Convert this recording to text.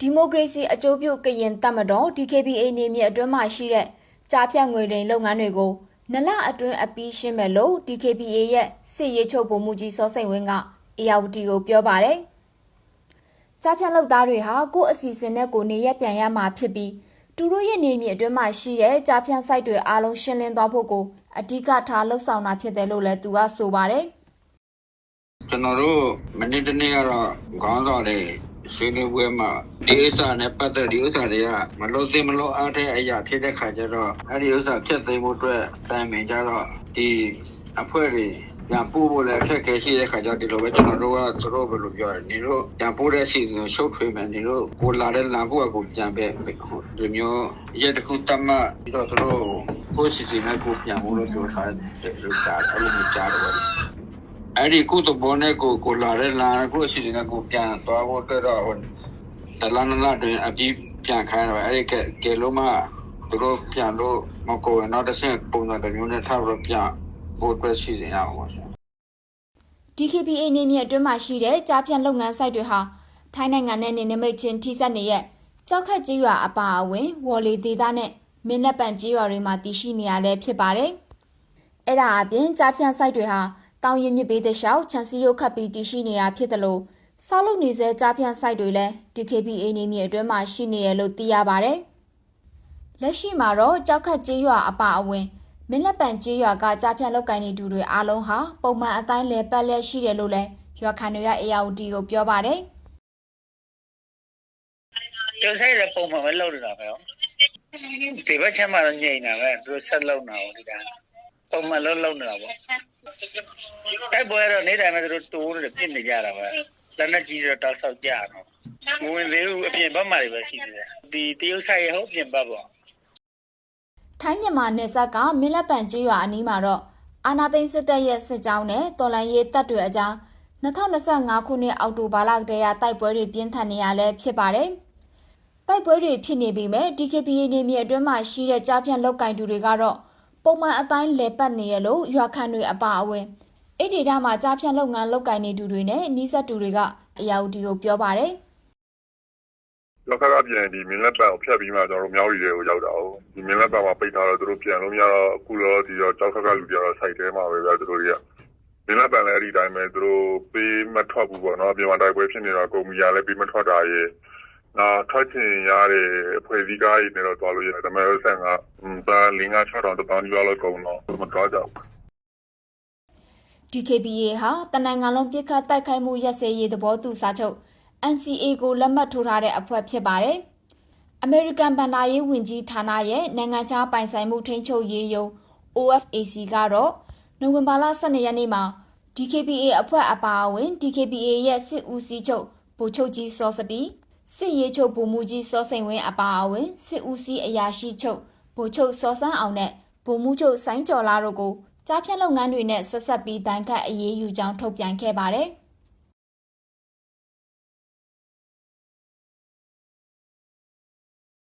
ဒီမိုကရေစီအကျိုးပြုကရင်တပ်မတော် DKBA နေမြေအတွင်းမှာရှိတဲ့ကြားဖြတ်ငွေလိမ်လုပ်ငန်းတွေကိုနလအတွင်းအပြီးရှင်းမယ်လို့ DKBA ရဲ့စစ်ရေးချုပ်ပုံမှုကြီးစောစိန်ဝင်းက ARD ကိုပြောပါတယ်။ကြားဖြတ်လုပ်သားတွေဟာကိုယ့်အစီအစဉ်နဲ့ကိုယ်နေရက်ပြန်ရမှာဖြစ်ပြီးသူတို့ရဲ့နေမြေအတွင်းမှာရှိတဲ့ကြားဖြတ် site တွေအားလုံးရှင်းလင်းသွားဖို့ကိုအဓိကထားလှုပ်ဆောင်တာဖြစ်တယ်လို့လည်းသူကဆိုပါတယ်။ကျွန်တော်တို့မနေ့တနေ့ကတော့ခေါင်းဆောင်တွေ ဆွေးနွေးပွဲမှာဒီဥစ္စာနဲ့ပတ်သက်ဒီဥစ္စာတွေကမလို့သိမလို့အားတဲ့အရာဖြစ်တဲ့ခါကျတော့အဲ့ဒီဥစ္စာဖြတ်သိမ်းဖို့အတွက်တိုင်ပင်ကြတော့ဒီအဖွဲ့တွေပြန်ပို့ဖို့လည်းအခက်အခဲရှိတဲ့ခါကျတော့ဒီလိုပဲကျွန်တော်တို့ကသူတို့ဘယ်လိုပြောရလဲဒီလိုပြန်ပို့တဲ့စီစဉ်ရှုပ်ထွေးမယ်ဒီလိုကိုလာတဲ့လမ်းဖို့ကကိုပြန်ပဲဒီမျိုးရက်တစ်ခုတတ်မှပြီးတော့သူတို့ကိုစီစဉ်နဲ့ကိုပြန်ဖို့လို့ပြောထားတယ်လို့ကြားအဲ့လိုမျိုးကြားတော့ အဲ့ဒီကုသဘောနဲ့ကိုကိုလာတဲ့လာကိုအစီအစဉ်ကကိုပြန်သွားဖို့အတွက်တော့ဟိုတလန်းလာတွင်အပြီးပြန်ခိုင်းတော့အဲ့ဒီကကဲလုံးမသူတို့ပြန်လို့မကိုရင်တော့တစ်ဆင့်ပုံစံတစ်မျိုးနဲ့ထောက်တော့ပြန်ဖို့အတွက်စီစဉ်ရအောင်ပါ DKBA နေမြေအတွင်းမှာရှိတဲ့ကြားဖြတ်လုပ်ငန်း site တွေဟာထိုင်းနိုင်ငံနဲ့နေနမိတ်ချင်းထိစပ်နေရဲ့ကြောက်ခတ်ကြီးရွာအပါအဝင်ဝေါ်လီဒေသနဲ့မင်းလက်ပံကြီးရွာတွေမှာတည်ရှိနေရလဲဖြစ်ပါတယ်။အဲ့ဒါအပြင်ကြားဖြတ် site တွေဟာ တောင်ရင်မြစ်ဘေးတလျှောက်ခြံစည်းရုပ်ခတ်ပြီးတည်ရှိနေတာဖြစ်တယ်လို့ဆောက်လုပ်နေစေကြားဖြတ် site တွေလည်း DKBA နေမြေအတွင်းမှာရှိနေရလို့သိရပါတယ်။လက်ရှိမှာတော့ကြောက်ခတ်ကြီးရွာအပါအဝင်မင်းလက်ပံကြီးရွာကကြားဖြတ်လောက်ကင်နေသူတွေအားလုံးဟာပုံမှန်အတိုင်းလဲပတ်လက်ရှိတယ်လို့လည်းရွာခံတွေက ARD ကိုပြောပါတယ်ကျိုးဆိုင်ရပုံမှန်ပဲလုပ်နေတာပဲဟုတ်ဒီဘက်ချက်မှတော့ညိနေတာပဲသူတို့ဆက်လုပ်နေတာဟုတ်ဒီက ပုံမှန်လုံးလုပ်နေတာပေါ့တိုက်ပွဲတော့နေ့တိုင်းပဲသူတို့တိုးနေတယ်ပြစ်နေကြတာပဲလက်နဲ့ကြီးတော့တောက်ဆောက်ကြတော့မဝင်သေးဘူးအပြင်ဘက်မှာတွေပဲရှိသေးတယ်ဒီတရုတ်ဆိုင်ရဟုတ်ပြင်ဘက်ပေါ့။ထိုင်းမြန်မာနယ်စပ်ကမင်းလက်ပံကြီးရွာအနီးမှာတော့အာနာသိန်းစစ်တပ်ရဲ့စစ်ကြောင်းနဲ့တော်လန်ရေးတပ်တွေအကြား2025ခုနှစ်အောက်တိုဘာလကတည်းကတိုက်ပွဲတွေပြင်းထန်နေရလဲဖြစ်ပါတယ်။တိုက်ပွဲတွေဖြစ်နေပြီးမဲ့ DKBA နေမြေအတွင်းမှာရှိတဲ့ကြားဖြတ်လောက်ကင်သူတွေကတော့ ပုံမှန်အတိုင်းလဲပတ်နေရလို့ရွာခံတွေအပါအဝင်အဲ့ဒီဒေသမှာကြားဖြတ်လုပ်ငန်းလောက်ကင်နေသူတွေနဲ့နှီးဆက်သူတွေကအရာဦးဒီကိုပြောပါတယ်။လောက်ခက်ကပြန်ဒီမင်းလက်ပံကိုဖျက်ပြီးမှကျွန်တော်တို့မြောက်ရီတွေကိုရောက်တာ哦ဒီမင်းလက်ပံမှာပိတ်ထားတော့သူတို့ပြန်လို့မရတော့အခုတော့ဒီတော့ကြောက်ခက်ကလူတွေကတော့စိုက်ထဲမှာပဲဗျာသူတို့တွေကမင်းလက်ပံလည်းအဲ့ဒီတိုင်းပဲသူတို့ပေးမထွက်ဘူးပေါ့နော်ပြန်မတိုက်ပွဲဖြစ်နေတော့ကုမ္ပဏီကလည်းပေးမထွက်တာရဲ့နောက် ထွက်ချင်ရတဲ့ဖွဲ့စည်းကားတွေနဲ့တော့သွားလို့ရတယ်ဒါပေမဲ့ဆက်ကအင်းဒါလင်းက6တောင်တောင်ဒီလောက်ကုန်တော့မတော်ကြဘူး DKBA ဟာတနင်္ဂနွေလုံးပြစ်ခတ်တိုက်ခိုက်မှုရက်စဲရေးသဘောတူစာချုပ် NCA ကိုလက်မှတ်ထိုးထားတဲ့အဖွဲ့ဖြစ်ပါတယ်။ American ဘဏ္ဍာရေးဝန်ကြီးဌာနရဲ့နိုင်ငံခြားပိုင်ဆိုင်မှုထိန်းချုပ်ရေးယုံ OFAC ကတော့နိုဝင်ဘာလ12ရက်နေ့မှာ DKBA အဖွဲ့အပါအဝင် DKBA ရဲ့စစ်ဦးစီးချုပ်ဗိုလ်ချုပ်ကြီးစောစတီ စစ်ရေးချုပ်ဗိုလ်မှူးကြီးစောစိန်ဝင်းအပါအဝင်စစ်ဦးစီးအရာရှိချုပ်ဗိုလ်ချုပ်စောစန်းအောင်နဲ့ဗိုလ်မှူးချုပ်ဆိုင်းကျော်လာတို့ကိုကြားဖြတ်လုပ်ငန်းတွေနဲ့ဆက်ဆက်ပြီးတိုင်ခတ်အရေးယူကြောင်းထုတ်ပြန်ခဲ့ပါတယ်။